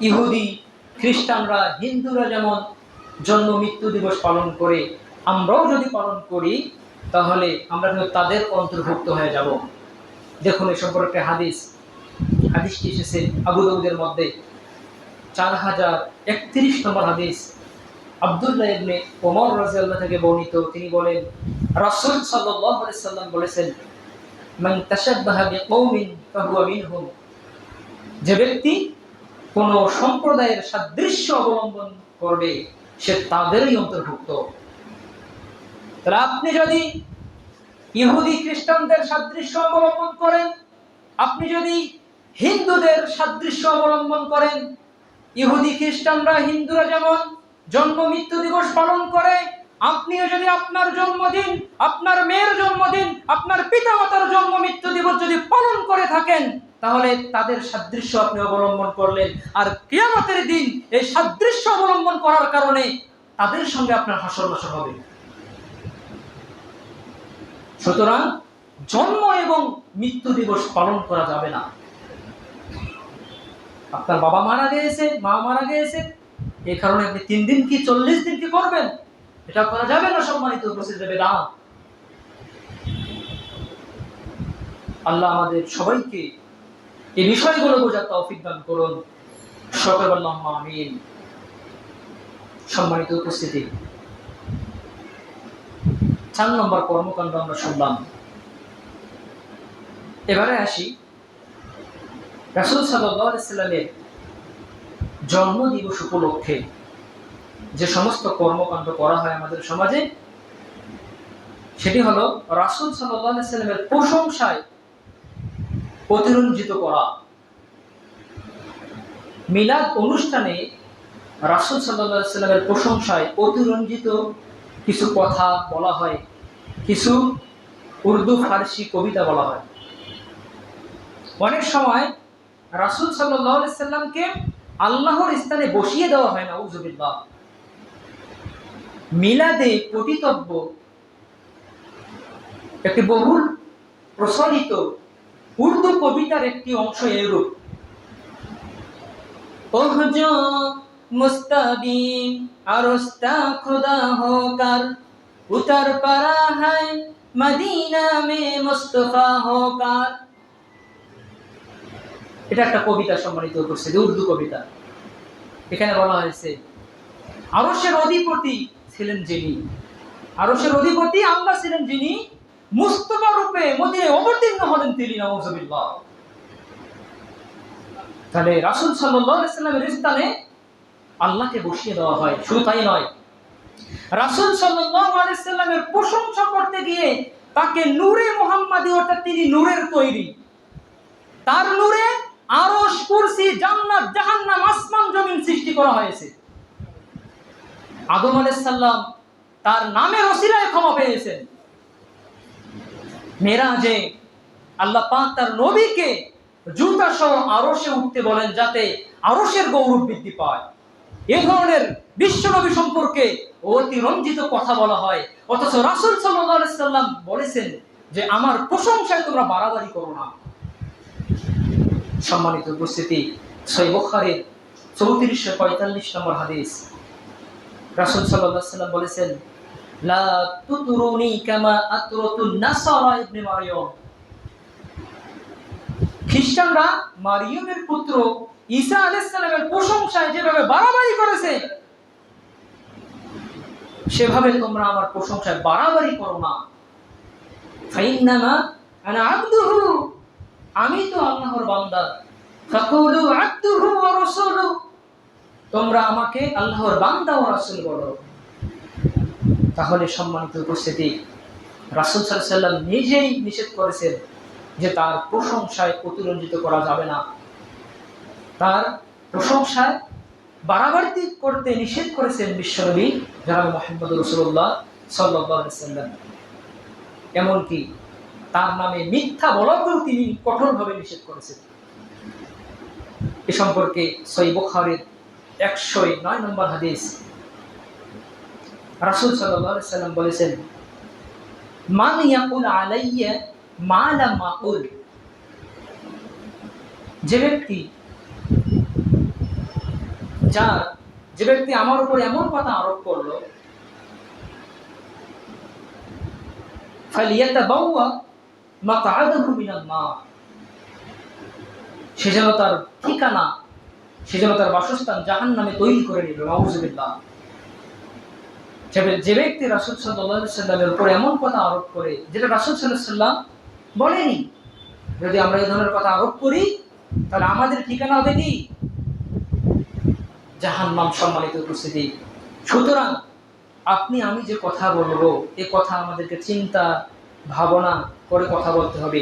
ইহুদি, খ্রিস্টানরা, হিন্দুরা যেমন জন্ম মৃত্যু দিবস পালন করে, আমরাও যদি পালন করি, তাহলে আমরা কিন্তু তাদের অন্তর্ভুক্ত হয়ে যাব। দেখুন এ সম্পর্কে হাদিস। হাদিসটি এসেছে আবু দাউদের মধ্যে। চার হাজার একত্রিশ নম্বর হাদিস। আব্দুল্লাহ ইবনে ওমর রাজিয়াল্লাহ থেকে বর্ণিত। তিনি বলেন, রাসূল সাল্লাল্লাহু আলাইহি সাল্লাম বলেছেন, মান তাশাব্বাহা বিকৌমিন ফাহুয়া মিনহুম। যে ব্যক্তি কোন সম্প্রদায়ের সাদৃশ্য অবলম্বন করবে, সে তাদেরই অন্তর্ভুক্ত। তাহলে আপনি যদি ইহুদি খ্রিস্টানদের সাদৃশ্য অবলম্বন করেন, আপনি যদি হিন্দুদের সাদৃশ্য অবলম্বন করেন, ইহুদি খ্রিস্টানরা, হিন্দুরা যেমন জন্ম মৃত্যু দিবস পালন করে, আপনিও যদি আপনার জন্মদিন, আপনার মেয়ের জন্মদিন, আপনার পিতামাতার জন্ম মৃত্যু দিবস যদি পালন করে থাকেন তাহলে তাদের সাদৃশ্য আপনি অবলম্বন করলেন। আর কিয়ামতের দিন এই সাদৃশ্য অবলম্বন করার কারণে তাদের সঙ্গে আপনার হাসর হবে। সুতরাং জন্ম এবং মৃত্যু দিবস পালন করা যাবে না। আপনার বাবা মারা গিয়েছে, মা মারা গিয়েছে এই কারণে আপনি তিন দিন কি, চল্লিশ দিন কি করবেন? এটা করা যাবে না সম্মানিত উপস্থিত দেবে না আল্লাহ আমাদের সবাইকে এই বিষয়গুলো বোঝার তৌফিক দান করুন। সকল আমিন। সম্মানিত উপস্থিতি। চার নম্বর কর্মকাণ্ড আমরা শুনলাম। এবারে আসি। রাসুল সাল্লামের জন্ম দিবস উপলক্ষে যে সমস্ত কর্মকাণ্ড করা হয় আমাদের সমাজে, সেটি হলো রাসুল সাল্লামের প্রশংসায় অতিরঞ্জিত করা। মিলাদ অনুষ্ঠানে রাসুল সাল্লাহ সাল্লামের প্রশংসায় অতিরঞ্জিত কিছু কথা বলা হয়, কিছু উর্দু ফার্সি কবিতা বলা হয়। অনেক সময় রাসুল সাল্লাহ সাল্লামকে আল্লাহর স্থানে বসিয়ে দেওয়া হয় না উজুবিল্লাহ মিলাদে পতিতব্য একটি বহুল প্রচলিত উর্দু কবিতার একটি অংশ এরূপ। আরস্তা খুদা হোকার পারা হয় মদিনা মে মুস্তফা হোকার। এটা একটা কবিতা সম্মানিত করছে উর্দু কবিতা। এখানে বলা হয়েছে আরসের অধিপতি ছিলেন যিনি। আরসের অধিপতি আল্লাহ ছিলেন যিনি মুস্তফা রূপে মদিনায় অবতীর্ণ হলেন তিনি নওয়াজবিল্লাহ তাহলে রাসুল সাল্লামের স্থানে আল্লাহকে বসিয়ে দেওয়া হয়। শুধু তাই নয়, রাসুল সাল্লামের প্রশংসা করতে গিয়ে তাকে নূরে মোহাম্মদী অর্থাৎ তিনি নূরের তৈরি। তার নূরে আরশ, কুরসি, জান্নাত, জাহান্নাম, আসমান, জমিন সৃষ্টি করা হয়েছে। আদম আলাইহিস সালাম তার নামের ওসিলায় ক্ষমা পেয়েছেন। মেরাজে আল্লাহ পাক তার নবীকে জুতা সহ আরশে উঠতে বলেন যাতে আরশের গৌরব বৃদ্ধি পায়। এ ধরনের বিশ্বনবী সম্পর্কে অতি রঞ্জিত কথা বলা হয়। অথচ রাসুল সাল্লাম বলেছেন যে, আমার প্রশংসায় তোমরা বাড়াবাড়ি করো না। সম্মানিত উপস্থিতি সৈবখারের চৌত্রিশশো পঁয়তাল্লিশ নম্বর হাদিস। রাসুল সাল্লাহ সাল্লাম বলেছেন লা খ্রিস্টানরা মারিয়মের পুত্র ঈসা যেভাবে বাড়াবাড়ি করেছে, সেভাবে তোমরা আমার প্রশংসায় বাড়াবাড়ি করো না। আমি তো আল্লাহর বান্দা। তোমরা আমাকে আল্লাহর বান্দা ও রাসূল বলো। তাহলে সম্মানিত উপস্থিতি, রাসুল সাল্লাম নিজেই নিষেধ করেছেন যে তার প্রশংসায় অতিরঞ্জিত করা যাবে না। তার প্রশংসায় বাড়াবাড়তি করতে নিষেধ করেছেন বিশ্বনবী যারা মোহাম্মদ রসুল্লাহ সাল্লাম এমনকি তার নামে মিথ্যা বলাকেও তিনি কঠোরভাবে নিষেধ করেছেন। এ সম্পর্কে সই বুখারের একশো নয় নম্বর হাদিস রাসুল সাল্লাম বলেছেন যে ব্যক্তি, যার, যে ব্যক্তি আমার উপর এমন কথা আরোপ করল সে যেন তার ঠিকানা, সে যেন তার বাসস্থান জাহান নামে তৈরি করে নিল নাউজুবিল্লাহ। যে ব্যক্তি রাসুল সাল্লাহ সাল্লামের উপর এমন কথা আরোপ করে, যেটা রাসুল সাল্লাহ সাল্লাম বলেনি, যদি আমরা এই ধরনের কথা আরোপ করি, তাহলে আমাদের ঠিকানা হবে কি? জাহান নাম সম্মানিত উপস্থিতি। সুতরাং আপনি, আমি যে কথা বলব, এ কথা আমাদেরকে চিন্তা, ভাবনা করে কথা বলতে হবে।